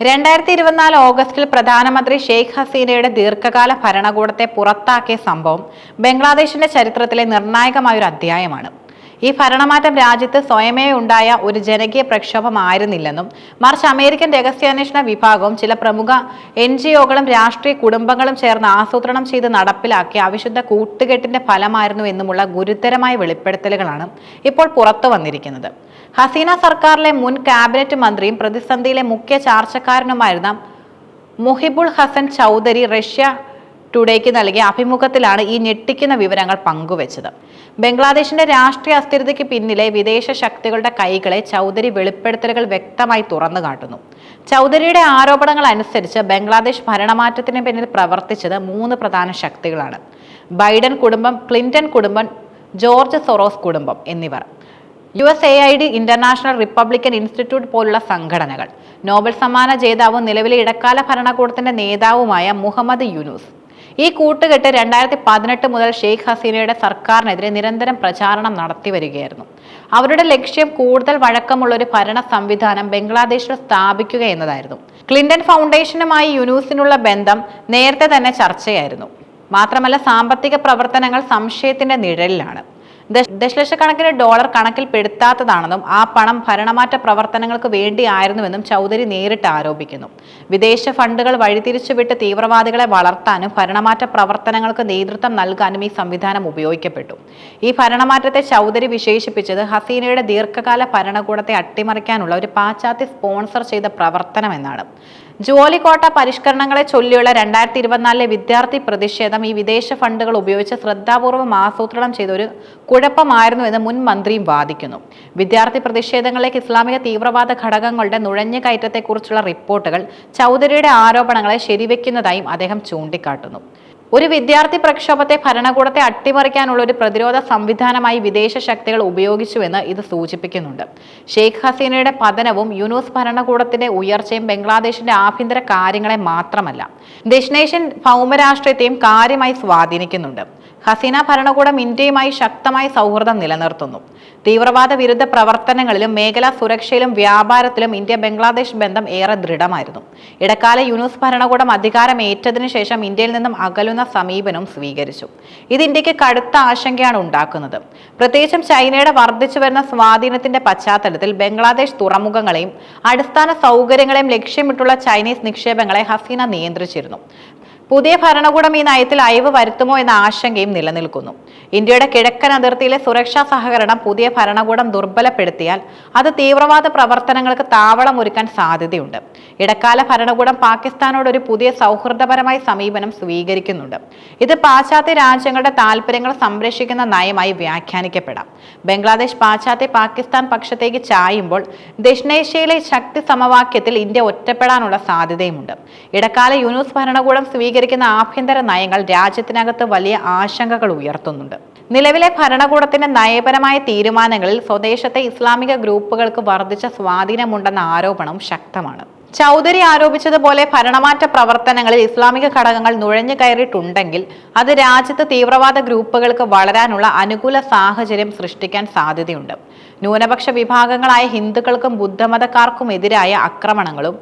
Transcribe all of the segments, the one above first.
രണ്ടായിരത്തി ഇരുപത്തിനാല് ഓഗസ്റ്റിൽ പ്രധാനമന്ത്രി ഷെയ്ഖ് ഹസീനയുടെ ദീർഘകാല ഭരണകൂടത്തെ പുറത്താക്കിയ സംഭവം ബംഗ്ലാദേശിന്റെ ചരിത്രത്തിലെ നിർണായകമായ ഒരു അധ്യായമാണ്. ഈ ഭരണമാറ്റം രാജ്യത്ത് സ്വയമേ ഉണ്ടായ ഒരു ജനകീയ പ്രക്ഷോഭമായിരുന്നില്ലെന്നും മറിച്ച് അമേരിക്കൻ രഹസ്യാന്വേഷണ വിഭാഗവും ചില പ്രമുഖ എൻ ജി ഒകളും രാഷ്ട്രീയ കുടുംബങ്ങളും ചേർന്ന് ആസൂത്രണം ചെയ്ത് നടപ്പിലാക്കിയ അവിശുദ്ധ കൂട്ടുകെട്ടിന്റെ ഫലമായിരുന്നു എന്നുമുള്ള ഗുരുതരമായ വെളിപ്പെടുത്തലുകളാണ് ഇപ്പോൾ പുറത്തു വന്നിരിക്കുന്നത്. ഹസീന സർക്കാരിലെ മുൻ ക്യാബിനറ്റ് മന്ത്രിയും പ്രതിസന്ധിയിലെ മുഖ്യ ചാർച്ചക്കാരനുമായിരുന്ന മുഹിബുൾ ഹസൻ ചൗധരി റഷ്യ ടുഡേക്ക് നൽകിയ അഭിമുഖത്തിലാണ് ഈ ഞെട്ടിക്കുന്ന വിവരങ്ങൾ പങ്കുവച്ചത്. ബംഗ്ലാദേശിന്റെ രാഷ്ട്രീയ അസ്ഥിരതയ്ക്ക് പിന്നിലെ വിദേശ ശക്തികളുടെ കൈകളെ ചൗധരി വെളിപ്പെടുത്തലുകൾ വ്യക്തമായി തുറന്നു കാട്ടുന്നു. ചൗധരിയുടെ ആരോപണങ്ങൾ അനുസരിച്ച് ബംഗ്ലാദേശ് ഭരണമാറ്റത്തിന് പിന്നിൽ പ്രവർത്തിച്ചത് മൂന്ന് പ്രധാന ശക്തികളാണ്. ബൈഡൻ കുടുംബം ക്ലിന്റൺ കുടുംബം ജോർജ് സൊറോസ് കുടുംബം എന്നിവർ. U S A I D International Republican Institute പോലുള്ള സംഘടനകൾ. നോബൽ സമ്മാന ജേതാവും നിലവിലെ ഇടക്കാല ഭരണകൂടത്തിന്റെ നേതാവുമായ മുഹമ്മദ് യൂനുസ്. ഈ കൂട്ടുകെട്ട് രണ്ടായിരത്തി പതിനെട്ട് മുതൽ ഷെയ്ഖ് ഹസീനയുടെ സർക്കാരിനെതിരെ നിരന്തരം പ്രചാരണം നടത്തി വരികയായിരുന്നു. അവരുടെ ലക്ഷ്യം കൂടുതൽ വഴക്കമുള്ള ഒരു ഭരണ സംവിധാനം ബംഗ്ലാദേശിൽ സ്ഥാപിക്കുക എന്നതായിരുന്നു. ക്ലിന്റൺ ഫൗണ്ടേഷനുമായി യുനൂസിനുള്ള ബന്ധം നേരത്തെ തന്നെ ചർച്ചയായിരുന്നു. മാത്രമല്ല സാമ്പത്തിക പ്രവർത്തനങ്ങൾ സംശയത്തിന്റെ നിഴലിലാണ്. ദശലക്ഷക്കണക്കിന് ഡോളർ കണക്കിൽപ്പെടുത്താത്തതാണെന്നും ആ പണം ഭരണമാറ്റ പ്രവർത്തനങ്ങൾക്ക് വേണ്ടിയായിരുന്നുവെന്നും ചൗധരി നേരിട്ട് ആരോപിക്കുന്നു. വിദേശ ഫണ്ടുകൾ വഴിതിരിച്ചുവിട്ട് തീവ്രവാദികളെ വളർത്താനും ഭരണമാറ്റ പ്രവർത്തനങ്ങൾക്ക് നേതൃത്വം നൽകാനും ഈ സംവിധാനം ഉപയോഗിക്കപ്പെട്ടു. ഈ ഭരണമാറ്റത്തെ ചൗധരി വിശേഷിപ്പിച്ചത് ഹസീനയുടെ ദീർഘകാല ഭരണകൂടത്തെ അട്ടിമറിക്കാനുള്ള ഒരു പാശ്ചാത്യ സ്പോൺസർ ചെയ്ത പ്രവർത്തനം എന്നാണ് ജോലിക്കോട്ട പരിഷ്കരണങ്ങളെ ചൊല്ലിയുള്ള രണ്ടായിരത്തി ഇരുപത്തിനാലിലെ വിദ്യാർത്ഥി പ്രതിഷേധം ഈ വിദേശ ഫണ്ടുകൾ ഉപയോഗിച്ച് ശ്രദ്ധാപൂർവം ആസൂത്രണം ചെയ്ത ഒരു കുഴപ്പമായിരുന്നു എന്ന് മുൻ മന്ത്രിയും വാദിക്കുന്നു. വിദ്യാർത്ഥി പ്രതിഷേധങ്ങളിലേക്ക് ഇസ്ലാമിക തീവ്രവാദ ഘടകങ്ങളുടെ നുഴഞ്ഞുകയറ്റത്തെക്കുറിച്ചുള്ള റിപ്പോർട്ടുകൾ ചൗധരിയുടെ ആരോപണങ്ങളെ ശരിവെക്കുന്നതായും അദ്ദേഹം ചൂണ്ടിക്കാട്ടുന്നു. ഒരു വിദ്യാർത്ഥി പ്രക്ഷോഭത്തെ ഭരണകൂടത്തെ അട്ടിമറിക്കാനുള്ള ഒരു പ്രതിരോധ സംവിധാനമായി വിദേശ ശക്തികൾ ഉപയോഗിച്ചുവെന്ന് ഇത് സൂചിപ്പിക്കുന്നുണ്ട്. ഷെയ്ഖ് ഹസീനയുടെ പതനവും യുനൂസ് ഭരണകൂടത്തിന്റെ ഉയർച്ചയും ബംഗ്ലാദേശിന്റെ ആഭ്യന്തര കാര്യങ്ങളെ മാത്രമല്ല ദക്ഷിണേഷ്യൻ ഭൗമരാഷ്ട്രീയത്തെയും കാര്യമായി സ്വാധീനിക്കുന്നുണ്ട്. ഹസീന ഭരണകൂടം ഇന്ത്യയുമായി ശക്തമായ സൗഹൃദം നിലനിർത്തുന്നു. തീവ്രവാദ വിരുദ്ധ പ്രവർത്തനങ്ങളിലും മേഖലാ സുരക്ഷയിലും വ്യാപാരത്തിലും ഇന്ത്യ ബംഗ്ലാദേശ് ബന്ധം ഏറെ ദൃഢമായിരുന്നു. ഇടക്കാല യുനൂസ് ഭരണകൂടം അധികാരമേറ്റതിനു ശേഷം ഇന്ത്യയിൽ നിന്നും അകലുന്ന സമീപനം സ്വീകരിച്ചു. ഇത് ഇന്ത്യയ്ക്ക് കടുത്ത ആശങ്കയാണ് ഉണ്ടാക്കുന്നത്. പ്രത്യേകിച്ചും ചൈനയുടെ വർദ്ധിച്ചു വരുന്ന സ്വാധീനത്തിന്റെ പശ്ചാത്തലത്തിൽ ബംഗ്ലാദേശ് തുറമുഖങ്ങളെയും അടിസ്ഥാന സൗകര്യങ്ങളെയും ലക്ഷ്യമിട്ടുള്ള ചൈനീസ് നിക്ഷേപങ്ങളെ ഹസീന നിയന്ത്രിച്ചിരുന്നു. പുതിയ ഭരണകൂടം ഈ നയത്തിൽ അയവ് വരുത്തുമോ എന്ന ആശങ്കയും നിലനിൽക്കുന്നു. ഇന്ത്യയുടെ കിഴക്കൻ അതിർത്തിയിലെ സുരക്ഷാ സഹകരണം പുതിയ ഭരണകൂടം ദുർബലപ്പെടുത്തിയാൽ അത് തീവ്രവാദ പ്രവർത്തനങ്ങൾക്ക് താവളമൊരുക്കാൻ സാധ്യതയുണ്ട്. ഇടക്കാല ഭരണകൂടം പാകിസ്ഥാനോട് ഒരു പുതിയ സൗഹൃദപരമായ സമീപനം സ്വീകരിക്കുന്നുണ്ട്. ഇത് പാശ്ചാത്യ രാജ്യങ്ങളുടെ താല്പര്യങ്ങൾ സംരക്ഷിക്കുന്ന നയമായി വ്യാഖ്യാനിക്കപ്പെടാം. ബംഗ്ലാദേശ് പാശ്ചാത്യ പാകിസ്ഥാൻ പക്ഷത്തേക്ക് ചായുമ്പോൾ ദക്ഷിണേഷ്യയിലെ ശക്തി സമവാക്യത്തിൽ ഇന്ത്യ ഒറ്റപ്പെടാനുള്ള സാധ്യതയുമുണ്ട്. ഇടക്കാല യൂനൂസ് ഭരണകൂടം സ്വീകരിക്കുന്ന ആഭ്യന്തര നയങ്ങൾ രാജ്യത്തിനകത്ത് വലിയ ആശങ്കകൾ ഉയർത്തുന്നുണ്ട്. നിലവിലെ ഭരണകൂടത്തിന്റെ നയപരമായ തീരുമാനങ്ങളിൽ സ്വദേശത്തെ ഇസ്ലാമിക ഗ്രൂപ്പുകൾക്ക് വർദ്ധിച്ച സ്വാധീനമുണ്ടെന്ന ആരോപണം ശക്തമാണ്. ചൗധരി ആരോപിച്ചതുപോലെ ഭരണമാറ്റ പ്രവർത്തനങ്ങളിൽ ഇസ്ലാമിക ഘടകങ്ങൾ നുഴഞ്ഞു കയറിയിട്ടുണ്ടെങ്കിൽ അത് രാജ്യത്ത് തീവ്രവാദ ഗ്രൂപ്പുകൾക്ക് വളരാനുള്ള അനുകൂല സാഹചര്യം സൃഷ്ടിക്കാൻ സാധ്യതയുണ്ട്. ന്യൂനപക്ഷ വിഭാഗങ്ങളായ ഹിന്ദുക്കൾക്കും ബുദ്ധമതക്കാർക്കും എതിരായ ആക്രമണങ്ങളും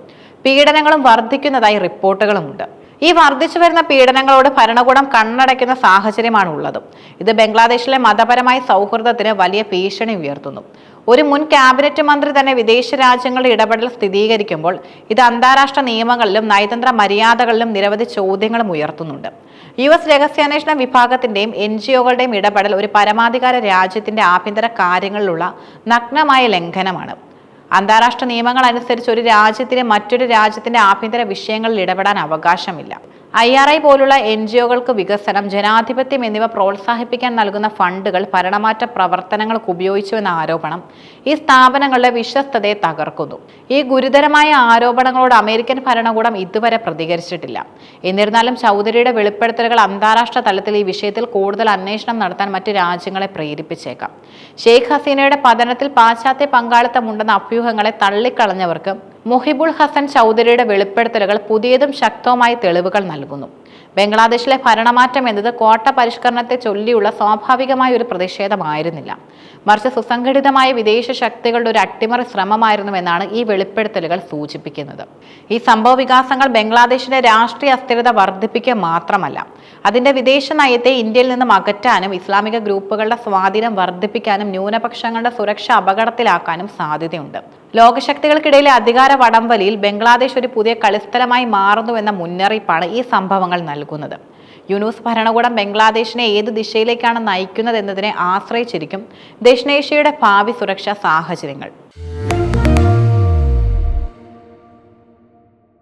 പീഡനങ്ങളും വർദ്ധിക്കുന്നതായി റിപ്പോർട്ടുകളുമുണ്ട്. ഈ വർദ്ധിച്ചു വരുന്ന പീഡനങ്ങളോട് ഭരണകൂടം കണ്ണടയ്ക്കുന്ന സാഹചര്യമാണ് ഉള്ളത് ഇത് ബംഗ്ലാദേശിലെ മതപരമായ സൗഹൃദത്തിന് വലിയ ഭീഷണി ഉയർത്തുന്നു. ഒരു മുൻ ക്യാബിനറ്റ് മന്ത്രി തന്നെ വിദേശ രാജ്യങ്ങളുടെ ഇടപെടൽ സ്ഥിരീകരിക്കുമ്പോൾ ഇത് അന്താരാഷ്ട്ര നിയമങ്ങളിലും നയതന്ത്ര മര്യാദകളിലും നിരവധി ചോദ്യങ്ങളും ഉയർത്തുന്നുണ്ട്. യു എസ് രഹസ്യാന്വേഷണ വിഭാഗത്തിന്റെയും എൻ ജി ഒകളുടെയും ഇടപെടൽ ഒരു പരമാധികാര രാജ്യത്തിന്റെ ആഭ്യന്തര കാര്യങ്ങളിലുള്ള നഗ്നമായ ലംഘനമാണ്. അന്താരാഷ്ട്ര നിയമങ്ങൾ അനുസരിച്ച് ഒരു രാജ്യത്തിന് മറ്റൊരു രാജ്യത്തിന്റെ ആഭ്യന്തര വിഷയങ്ങളിൽ ഇടപെടാൻ അവകാശമില്ല. ഐ ആർ ഐ പോലുള്ള എൻ ജി ഒകൾക്ക് വികസനം ജനാധിപത്യം എന്നിവ പ്രോത്സാഹിപ്പിക്കാൻ നൽകുന്ന ഫണ്ടുകൾ ഭരണമാറ്റ പ്രവർത്തനങ്ങൾക്ക് ഉപയോഗിച്ചുവെന്ന ആരോപണം ഈ സ്ഥാപനങ്ങളുടെ വിശ്വസ്തതയെ തകർക്കുന്നു. ഈ ഗുരുതരമായ ആരോപണങ്ങളോട് അമേരിക്കൻ ഭരണകൂടം ഇതുവരെ പ്രതികരിച്ചിട്ടില്ല. എന്നിരുന്നാലും ചൗധരിയുടെ വെളിപ്പെടുത്തലുകൾ അന്താരാഷ്ട്ര തലത്തിൽ ഈ വിഷയത്തിൽ കൂടുതൽ അന്വേഷണം നടത്താൻ മറ്റ് രാജ്യങ്ങളെ പ്രേരിപ്പിച്ചേക്കാം. ഷെയ്ഖ് ഹസീനയുടെ പതനത്തിൽ പാശ്ചാത്യ പങ്കാളിത്തമുണ്ടെന്ന അഭ്യൂഹങ്ങളെ തള്ളിക്കളഞ്ഞവർക്ക് മുഹിബുൾ ഹസൻ ചൗധരിയുടെ വെളിപ്പെടുത്തലുകൾ പുതിയതും ശക്തവുമായ തെളിവുകൾ നൽകുന്നു. ബംഗ്ലാദേശിലെ ഭരണമാറ്റം എന്നത് കോട്ട പരിഷ്കരണത്തെ ചൊല്ലിയുള്ള സ്വാഭാവികമായ ഒരു പ്രതിഷേധമായിരുന്നില്ല. മറിച്ച് സുസംഘടിതമായ വിദേശ ശക്തികളുടെ ഒരു അട്ടിമറി ശ്രമമായിരുന്നുവെന്നാണ് ഈ വെളിപ്പെടുത്തലുകൾ സൂചിപ്പിക്കുന്നത്. ഈ സംഭവ വികാസങ്ങൾ ബംഗ്ലാദേശിന്റെ രാഷ്ട്രീയ അസ്ഥിരത വർദ്ധിപ്പിക്കുക മാത്രമല്ല അതിന്റെ വിദേശ നയത്തെ ഇന്ത്യയിൽ നിന്നും അകറ്റാനും ഇസ്ലാമിക ഗ്രൂപ്പുകളുടെ സ്വാധീനം വർദ്ധിപ്പിക്കാനും ന്യൂനപക്ഷങ്ങളുടെ സുരക്ഷ അപകടത്തിലാക്കാനും സാധ്യതയുണ്ട്. ലോകശക്തികൾക്കിടയിലെ അധികാര വടംവലിയിൽ ബംഗ്ലാദേശ് ഒരു പുതിയ കളിസ്ഥലമായി മാറുന്നുവെന്ന മുന്നറിയിപ്പാണ് ഈ സംഭവങ്ങൾ നൽകുന്നത്. യുനൂസ് ഭരണകൂടം ബംഗ്ലാദേശിനെ ഏത് ദിശയിലേക്കാണ് നയിക്കുന്നത് എന്നതിനെ ആശ്രയിച്ചിരിക്കും ദക്ഷിണേഷ്യയുടെ ഭാവി സുരക്ഷാ സാഹചര്യങ്ങൾ.